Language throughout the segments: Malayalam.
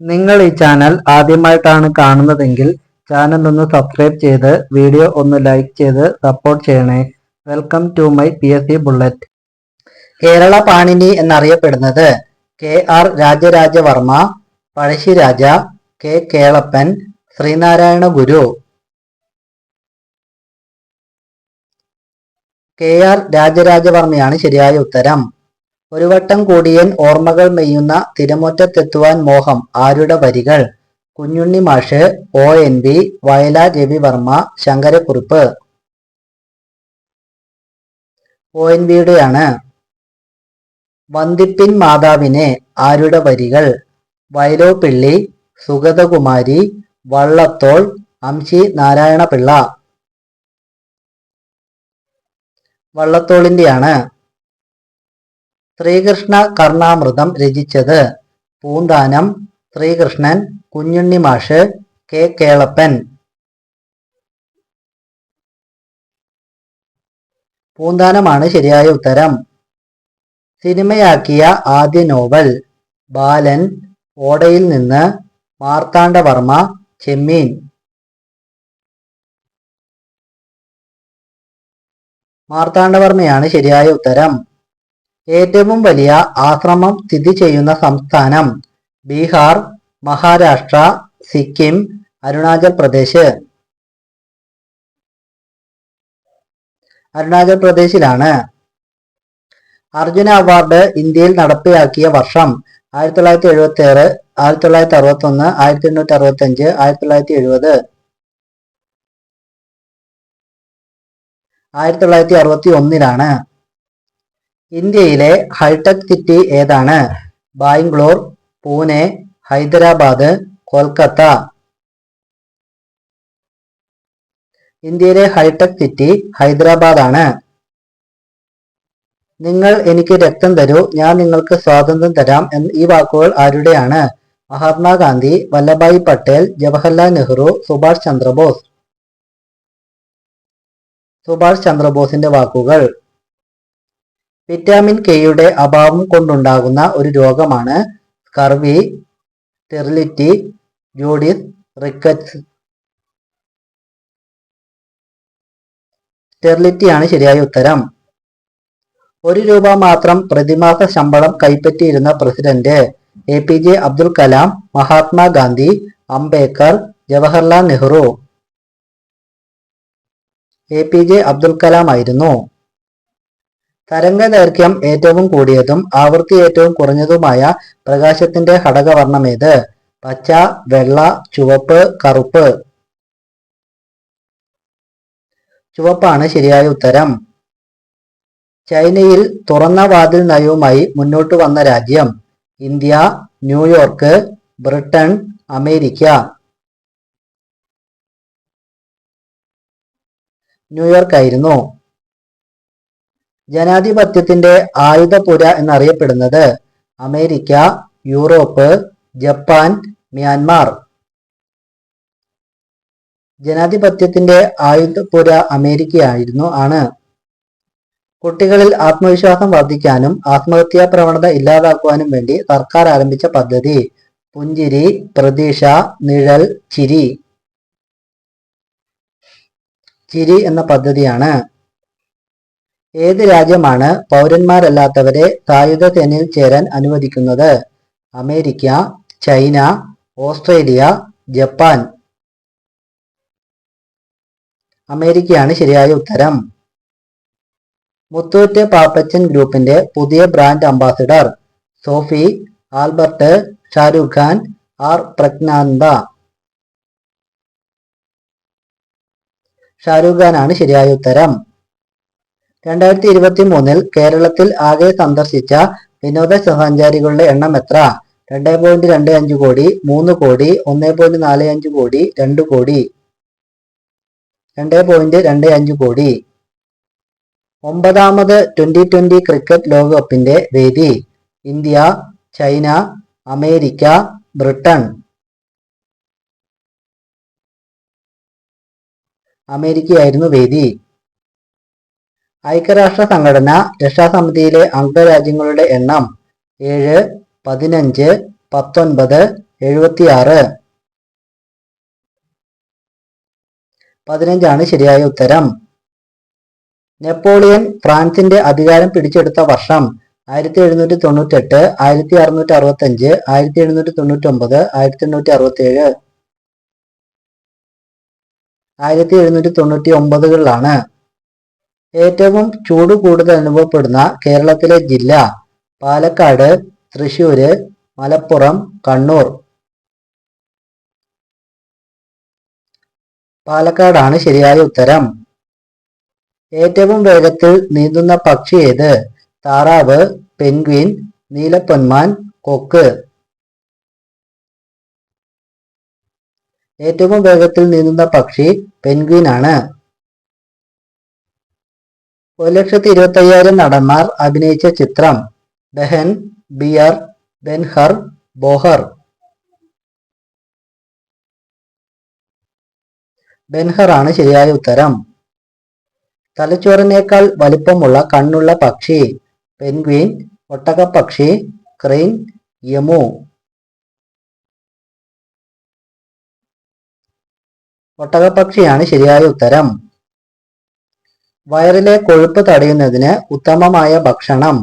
നിങ്ങൾ ഈ ചാനൽ ആദ്യമായിട്ടാണ് കാണുന്നതെങ്കിൽ ചാനൽ ഒന്ന് സബ്സ്ക്രൈബ് ചെയ്ത് വീഡിയോ ഒന്ന് ലൈക്ക് ചെയ്ത് സപ്പോർട്ട് ചെയ്യണേ. Welcome to my P S C bullet Kerala Panini എന്നറിയപ്പെടുന്നത് K R Raja Raja Varma Pazhassiraja K Kelappan Sreenarayana Guru. K R രാജരാജവർമ്മയാണ് ശരിയായ ഉത്തരം. ഒരു വട്ടം കൂടിയൻ ഓർമ്മകൾ മെയ്യുന്ന തിരമുറ്റത്തെത്തുവാൻ മോഹം ആരുടെ വരികൾ? Kunjunni Mash O N V Ravi Varma ശങ്കരക്കുറിപ്പ്. O N വിയുടെയാണ്. വന്ദിപ്പിൻ മാതാവിനെ ആരുടെ വരികൾ? വയലോപ്പിള്ളി സുഗതകുമാരി വള്ളത്തോൾ അംശി നാരായണപിള്ള. വള്ളത്തോളിന്റെയാണ്. ശ്രീകൃഷ്ണ കർണാമൃതം രചിച്ചത്. പൂന്താനം ശ്രീകൃഷ്ണൻ കുഞ്ഞുണ്ണി മാഷ് കെ കേളപ്പൻ. പൂന്താനമാണ് ശരിയായ ഉത്തരം. സിനിമയാക്കിയ ആദ്യ നോവൽ ബാലൻ ഓടയിൽ നിന്ന് മാർത്താണ്ഡവർമ്മ ചെമ്മീൻ. മാർത്താണ്ഡവർമ്മയാണ് ശരിയായ ഉത്തരം. ഏറ്റവും വലിയ ആശ്രമം സ്ഥിതി ചെയ്യുന്ന സംസ്ഥാനം ബീഹാർ മഹാരാഷ്ട്ര സിക്കിം അരുണാചൽ പ്രദേശ്. അരുണാചൽ പ്രദേശിലാണ്. അർജുന അവാർഡ് ഇന്ത്യയിൽ നടപ്പിലാക്കിയ വർഷം ആയിരത്തി തൊള്ളായിരത്തി എഴുപത്തി ആറ് ആയിരത്തി തൊള്ളായിരത്തി അറുപത്തി ഒന്ന് ആയിരത്തി എണ്ണൂറ്റി അറുപത്തി അഞ്ച് ആയിരത്തി തൊള്ളായിരത്തി എഴുപത് ആയിരത്തി തൊള്ളായിരത്തി അറുപത്തി ഒന്നിലാണ് ഇന്ത്യയിലെ ഹൈടെക് സിറ്റി ഏതാണ്? ബാംഗ്ലൂർ പൂനെ ഹൈദരാബാദ് കൊൽക്കത്ത. ഇന്ത്യയിലെ ഹൈടെക് സിറ്റി ഹൈദരാബാദാണ്. നിങ്ങൾ എനിക്ക് രക്തം തരൂ ഞാൻ നിങ്ങൾക്ക് സ്വാതന്ത്ര്യം തരാം എന്ന ഈ വാക്കുകൾ ആരുടെയാണ്? മഹാത്മാഗാന്ധി വല്ലഭായ് പട്ടേൽ ജവഹർലാൽ നെഹ്റു സുഭാഷ് ചന്ദ്രബോസ്. സുഭാഷ് ചന്ദ്രബോസിന്റെ വാക്കുകൾ. വിറ്റാമിൻ കെയുടെ അഭാവം കൊണ്ടുണ്ടാകുന്ന ഒരു രോഗമാണ് കർവി സ്റ്റെറിലിറ്റി ജൂഡിസ് റിക്കറ്റ്സ് സ്റ്റെറിലിറ്റിയാണ് ശരിയായ ഉത്തരം. ഒരു രൂപ മാത്രം പ്രതിമാസ ശമ്പളം കൈപ്പറ്റിയിരുന്ന president A P J Abdul Kalam Mahatma Gandhi Ambedkar Jawaharlal Nehru. A P J Abdul Kalam ആയിരുന്നു. തരംഗ ദൈർഘ്യം ഏറ്റവും കൂടിയതും ആവൃത്തി ഏറ്റവും കുറഞ്ഞതുമായ പ്രകാശത്തിന്റെ ഘടകവർണം ഏത് പച്ച വെള്ള ചുവപ്പ് കറുപ്പ്. ചുവപ്പാണ് ശരിയായ ഉത്തരം. ചൈനയിൽ തുറന്ന വാതിൽ നയവുമായി മുന്നോട്ട് വന്ന രാജ്യം India New York Britain America. New York ആയിരുന്നു ജനാധിപത്യത്തിന്റെ ആയുധപുര എന്നറിയപ്പെടുന്നത് അമേരിക്ക യൂറോപ്പ് ജപ്പാൻ മ്യാൻമാർ. ജനാധിപത്യത്തിന്റെ ആയുധപുര അമേരിക്കയായിരുന്നു ആണ്. കുട്ടികളിൽ ആത്മവിശ്വാസം വർദ്ധിക്കാനും ആത്മഹത്യാ പ്രവണത ഇല്ലാതാക്കുവാനും വേണ്ടി സർക്കാർ ആരംഭിച്ച പദ്ധതി പുഞ്ചിരി പ്രതീക്ഷ നിഴൽ ചിരി. ചിരി എന്ന പദ്ധതിയാണ് ഏത് രാജ്യമാണ് പൗരന്മാരല്ലാത്തവരെ സായുധ സേനയിൽ ചേരാൻ അനുവദിക്കുന്നത്? America China Australia Japan. അമേരിക്കയാണ് ശരിയായ ഉത്തരം. മുത്തൂറ്റ് പാപ്പച്ചൻ ഗ്രൂപ്പിന്റെ പുതിയ brand ambassador Sophie Albert Shahrukh Khan R Praggnanandhaa Shahrukh Khan ആണ് ശരിയായ ഉത്തരം. രണ്ടായിരത്തി ഇരുപത്തി മൂന്നിൽ കേരളത്തിൽ ആകെ സന്ദർശിച്ച വിനോദസഞ്ചാരികളുടെ എണ്ണം എത്ര? രണ്ട് പോയിന്റ് രണ്ട് അഞ്ച് കോടി മൂന്ന് കോടി ഒന്ന് പോയിന്റ് നാല് അഞ്ച് കോടി രണ്ട് കോടി. രണ്ട് പോയിന്റ് രണ്ട് അഞ്ച് കോടി. ഒമ്പതാമത് ട്വന്റി ട്വന്റി ക്രിക്കറ്റ് ലോകകപ്പിന്റെ വേദി. ഇന്ത്യ ചൈന അമേരിക്ക ബ്രിട്ടൻ അമേരിക്കയായിരുന്നു വേദി. ഐക്യരാഷ്ട്ര സംഘടന രക്ഷാസമിതിയിലെ അംഗരാജ്യങ്ങളുടെ എണ്ണം ഏഴ് പതിനഞ്ച് പത്തൊൻപത് എഴുപത്തിയാറ്. പതിനഞ്ചാണ് ശരിയായ ഉത്തരം. നെപ്പോളിയൻ ഫ്രാൻസിന്റെ അധികാരം പിടിച്ചെടുത്ത വർഷം ആയിരത്തി എഴുന്നൂറ്റി തൊണ്ണൂറ്റെട്ട് ആയിരത്തി അറുന്നൂറ്റി അറുപത്തി അഞ്ച് ആയിരത്തി എഴുന്നൂറ്റി തൊണ്ണൂറ്റി ഒമ്പത് ആയിരത്തി എണ്ണൂറ്റി അറുപത്തി ഏഴ് ആയിരത്തി എഴുന്നൂറ്റി തൊണ്ണൂറ്റി ഒമ്പതുകളിലാണ് ഏറ്റവും ചൂട് കൂടുതൽ അനുഭവപ്പെടുന്ന കേരളത്തിലെ ജില്ല പാലക്കാട് തൃശൂര് മലപ്പുറം കണ്ണൂർ. പാലക്കാടാണ് ശരിയായ ഉത്തരം. ഏറ്റവും വേഗത്തിൽ നീന്തുന്ന പക്ഷി ഏത്? താറാവ് പെൻഗ്വിൻ നീലപ്പൊന്മാൻ കൊക്ക്. ഏറ്റവും വേഗത്തിൽ നീന്തുന്ന പക്ഷി പെൻഗ്വിൻ ആണ് ഒരു ലക്ഷത്തി ഇരുപത്തയ്യായിരം നടന്മാർ അഭിനയിച്ച ചിത്രം. ബെഹൻ ബിയർ ബെൻഹർ ബോഹർ. ബെൻഹർ ആണ് ശരിയായ ഉത്തരം. തലച്ചോറിനേക്കാൾ വലിപ്പമുള്ള കണ്ണുള്ള പക്ഷി. Penguin ഒട്ടകപ്പക്ഷി crane യമു. ഒട്ടകപ്പക്ഷിയാണ് ശരിയായ ഉത്തരം. വയറിലെ കൊഴുപ്പ് തടയുന്നതിന് ഉത്തമമായ ഭക്ഷണം.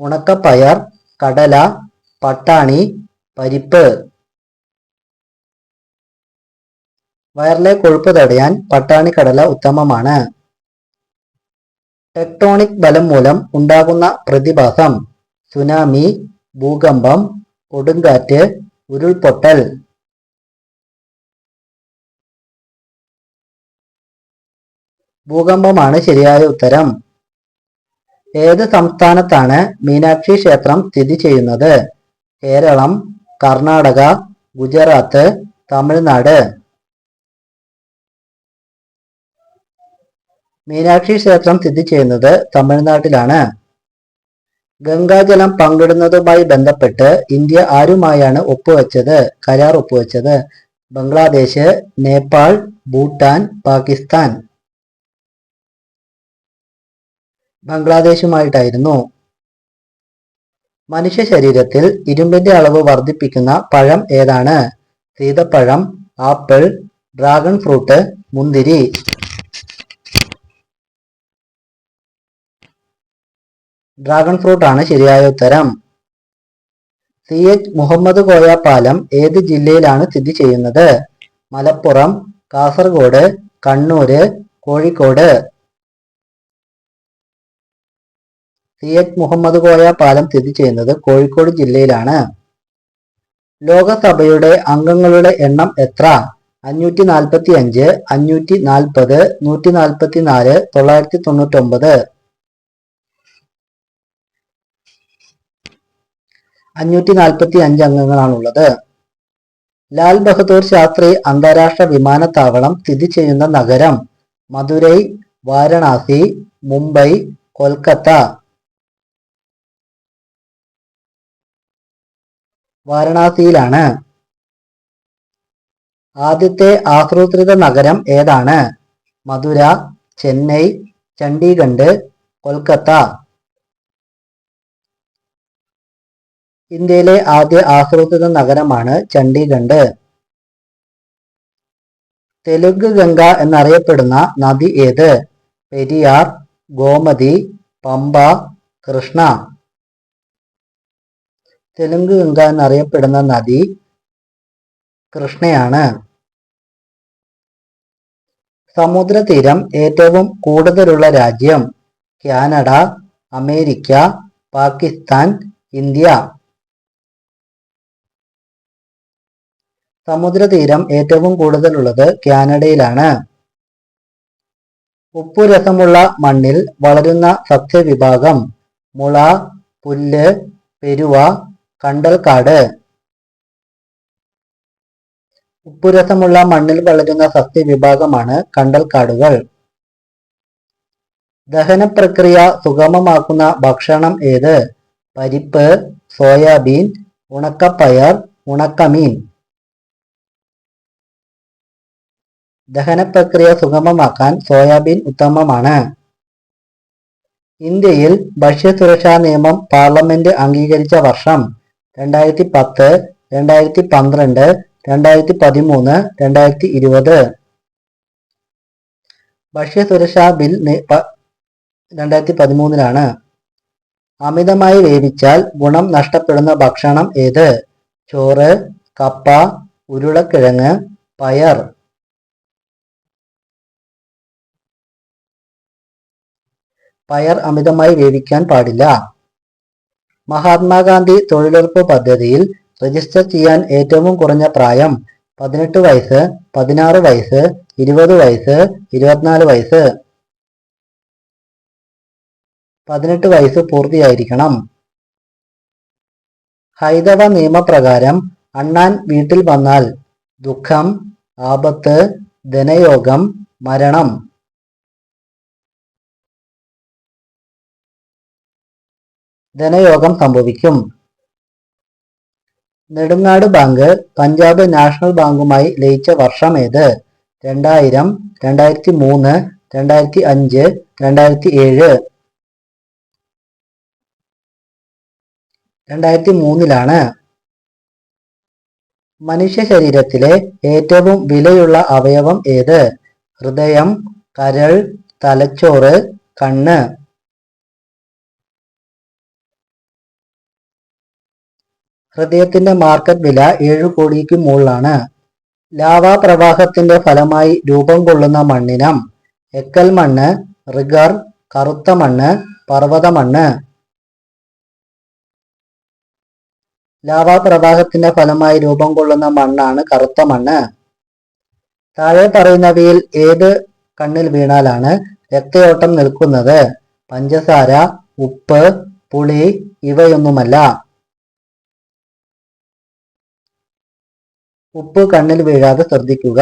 ഉണക്കപ്പയർ കടല പട്ടാണി പരിപ്പ്. വയറിലെ കൊഴുപ്പ് തടയാൻ പട്ടാണി കടല ഉത്തമമാണ്. ടെക്ടോണിക് ബലം മൂലം ഉണ്ടാകുന്ന പ്രതിഭാസം സുനാമി ഭൂകമ്പം കൊടുങ്കാറ്റ് ഉരുൾപൊട്ടൽ. ഭൂകമ്പമാണ് ശരിയായ ഉത്തരം. ഏത് സംസ്ഥാനത്താണ് മീനാക്ഷി ക്ഷേത്രം സ്ഥിതി ചെയ്യുന്നത്? കേരളം കർണാടക ഗുജറാത്ത് തമിഴ്നാട്. മീനാക്ഷി ക്ഷേത്രം സ്ഥിതി ചെയ്യുന്നത് തമിഴ്നാട്ടിലാണ്. ഗംഗാജലം പങ്കിടുന്നതുമായി ബന്ധപ്പെട്ട് ഇന്ത്യ ആരുമായാണ് ഒപ്പുവെച്ചത്? കരാർ ഒപ്പുവെച്ചത് ബംഗ്ലാദേശ് നേപ്പാൾ ഭൂട്ടാൻ പാകിസ്ഥാൻ. ബംഗ്ലാദേശുമായിട്ടായിരുന്നു. മനുഷ്യ ശരീരത്തിൽ ഇരുമ്പിന്റെ അളവ് വർദ്ധിപ്പിക്കുന്ന പഴം ഏതാണ്? സീതപ്പഴം ആപ്പിൾ ഡ്രാഗൺ ഫ്രൂട്ട് മുന്തിരി. ഡ്രാഗൺ ഫ്രൂട്ട് ആണ് ശരിയായ ഉത്തരം. സി എച്ച് മുഹമ്മദ് കോയ പാലം ഏത് ജില്ലയിലാണ് സ്ഥിതി ചെയ്യുന്നത്? മലപ്പുറം കാസർഗോഡ് കണ്ണൂര് കോഴിക്കോട്. സി എച്ച് മുഹമ്മദ് കോയ പാലം സ്ഥിതി ചെയ്യുന്നത് കോഴിക്കോട് ജില്ലയിലാണ്. ലോകസഭയുടെ അംഗങ്ങളുടെ എണ്ണം എത്ര? അഞ്ഞൂറ്റി നാൽപ്പത്തി അഞ്ച് അഞ്ഞൂറ്റി നാൽപ്പത് നൂറ്റി നാൽപ്പത്തി നാല് തൊള്ളായിരത്തി തൊണ്ണൂറ്റി ഒമ്പത് അഞ്ഞൂറ്റി നാൽപ്പത്തി അഞ്ച് അംഗങ്ങളാണുള്ളത്. ലാൽ ബഹദൂർ ശാസ്ത്രി അന്താരാഷ്ട്ര വിമാനത്താവളം സ്ഥിതി ചെയ്യുന്ന നഗരം മധുരൈ വാരണാസി മുംബൈ കൊൽക്കത്ത. വാരണാസിയിലാണ്. ആദ്യത്തെ ആസൂത്രിത നഗരം ഏതാണ്? മധുര ചെന്നൈ ചണ്ഡീഗഡ് കൊൽക്കത്ത. ഇന്ത്യയിലെ ആദ്യ ആസൂത്രിത നഗരമാണ് ചണ്ഡീഗഡ്. തെലുങ്ക് ഗംഗ എന്നറിയപ്പെടുന്ന നദി ഏത്? പെരിയാർ ഗോമതി പമ്പ കൃഷ്ണ. തെലുങ്ക് ഗംഗ എന്നറിയപ്പെടുന്ന നദി കൃഷ്ണയാണ്. സമുദ്രതീരം ഏറ്റവും കൂടുതലുള്ള രാജ്യം കാനഡ അമേരിക്ക പാകിസ്ഥാൻ ഇന്ത്യ. സമുദ്രതീരം ഏറ്റവും കൂടുതലുള്ളത് കാനഡയിലാണ്. ഉപ്പുരസമുള്ള മണ്ണിൽ വളരുന്ന സസ്യവിഭാഗം മുള പുല്ല് പെരുവ കണ്ടൽക്കാട്. ഉപ്പുരസമുള്ള മണ്ണിൽ വളരുന്ന സസ്യവിഭാഗമാണ് കണ്ടൽക്കാടുകൾ. ദഹന പ്രക്രിയ സുഗമമാക്കുന്ന ഭക്ഷണം ഏത്? പരിപ്പ് സോയാബീൻ ഉണക്കപ്പയർ ഉണക്കമീൻ. ദഹന പ്രക്രിയ സുഗമമാക്കാൻ സോയാബീൻ ഉത്തമമാണ്. ഇന്ത്യയിൽ ഭക്ഷ്യസുരക്ഷാ നിയമം പാർലമെന്റ് അംഗീകരിച്ച വർഷം രണ്ടായിരത്തി പത്ത് രണ്ടായിരത്തി പന്ത്രണ്ട് രണ്ടായിരത്തി പതിമൂന്ന് രണ്ടായിരത്തി ഇരുപത് ഭക്ഷ്യസുരക്ഷാ ബിൽ നി- പ- രണ്ടായിരത്തി പതിമൂന്നിലാണ് അമിതമായി വേവിച്ചാൽ ഗുണം നഷ്ടപ്പെടുന്ന ഭക്ഷണം ഏത്? ചോറ് കപ്പ ഉരുളക്കിഴങ്ങ് പയർ. പയർ അമിതമായി വേവിക്കാൻ പാടില്ല. മഹാത്മാഗാന്ധി തൊഴിലുറപ്പ് പദ്ധതിയിൽ രജിസ്റ്റർ ചെയ്യാൻ ഏറ്റവും കുറഞ്ഞ പ്രായം പതിനെട്ട് വയസ്സ് പതിനാറ് വയസ്സ് ഇരുപത് വയസ്സ് ഇരുപത്തിനാല് വയസ്സ്. പതിനെട്ട് വയസ്സ് പൂർത്തിയായിരിക്കണം. ഹൈന്ദവ നിയമപ്രകാരം അണ്ണാൻ വീട്ടിൽ വന്നാൽ ദുഃഖം ആപത്ത് ധനയോഗം മരണം. ധനയോഗം സംഭവിക്കും. നെടുങ്ങാട് ബാങ്ക് പഞ്ചാബ് നാഷണൽ ബാങ്കുമായി ലയിച്ച വർഷം ഏത്? രണ്ടായിരം രണ്ടായിരത്തി മൂന്ന് രണ്ടായിരത്തി അഞ്ച് രണ്ടായിരത്തി ഏഴ് രണ്ടായിരത്തി മൂന്നിലാണ് മനുഷ്യ ശരീരത്തിലെ ഏറ്റവും വിലയുള്ള അവയവം ഏത്? ഹൃദയം കരൾ തലച്ചോറ് കണ്ണ്. ഹൃദയത്തിന്റെ മാർക്കറ്റ് വില ഏഴു കോടിക്ക് മുകളിലാണ്. ലാവാ പ്രവാഹത്തിന്റെ ഫലമായി രൂപം കൊള്ളുന്ന മണ്ണിനം എക്കൽ മണ്ണ് റിഗർ കറുത്ത മണ്ണ് പർവത മണ്ണ്. ലാവാ പ്രവാഹത്തിന്റെ ഫലമായി രൂപം കൊള്ളുന്ന മണ്ണാണ് കറുത്ത മണ്ണ്. താഴെ പറയുന്നവയിൽ ഏത് കണ്ണിൽ വീണാലാണ് രക്തയോട്ടം നിൽക്കുന്നത്? പഞ്ചസാര ഉപ്പ് പുളി ഇവയൊന്നുമല്ല. ഉപ്പ് കണ്ണിൽ വീഴാതെ ശ്രദ്ധിക്കുക.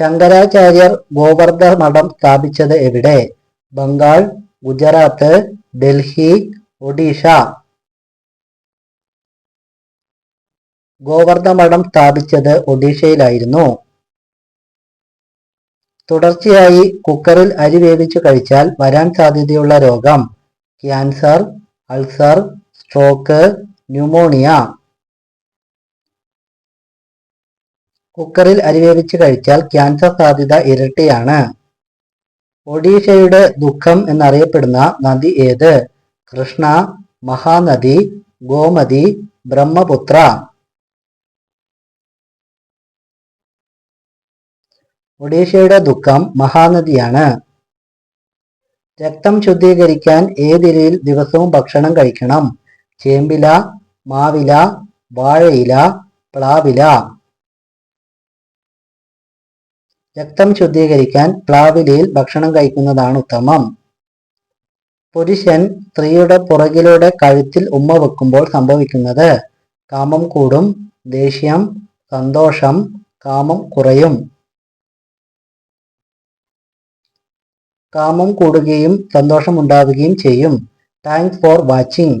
ശങ്കരാചാര്യർ ഗോവർദ്ധ മഠം സ്ഥാപിച്ചത് എവിടെ? ബംഗാൾ ഗുജറാത്ത് ഡൽഹി ഒഡീഷ. ഗോവർദ്ധ മഠം സ്ഥാപിച്ചത് ഒഡീഷയിലായിരുന്നു. തുടർച്ചയായി കുക്കറിൽ അരി വേവിച്ചു കഴിച്ചാൽ വരാൻ സാധ്യതയുള്ള രോഗം ക്യാൻസർ അൾസർ സ്ട്രോക്ക് ന്യൂമോണിയ. കുക്കറിൽ അരി വേവിച്ച് കഴിച്ചാൽ ക്യാൻസർ സാധ്യത ഇരട്ടിയാണ്. ഒഡീഷയുടെ ദുഃഖം എന്നറിയപ്പെടുന്ന നദി ഏത്? കൃഷ്ണ മഹാനദി ഗോമതി ബ്രഹ്മപുത്ര. ഒഡീഷയുടെ ദുഃഖം മഹാനദിയാണ്. രക്തം ശുദ്ധീകരിക്കാൻ ഏതിരയിൽ ദിവസവും ഭക്ഷണം കഴിക്കണം? ചേമ്പില മാവില വാഴയില പ്ലാവില. രക്തം ശുദ്ധീകരിക്കാൻ പ്ലാവിലയിൽ ഭക്ഷണം കഴിക്കുന്നതാണ് ഉത്തമം. പുരുഷൻ സ്ത്രീയുടെ പുറകിലൂടെ കഴുത്തിൽ ഉമ്മ വെക്കുമ്പോൾ സംഭവിക്കുന്നത് കാമം കൂടും ദേഷ്യം സന്തോഷം കാമം കുറയും. കാമം കൂടുകയും സന്തോഷം ഉണ്ടാവുകയും ചെയ്യും. Thanks for watching.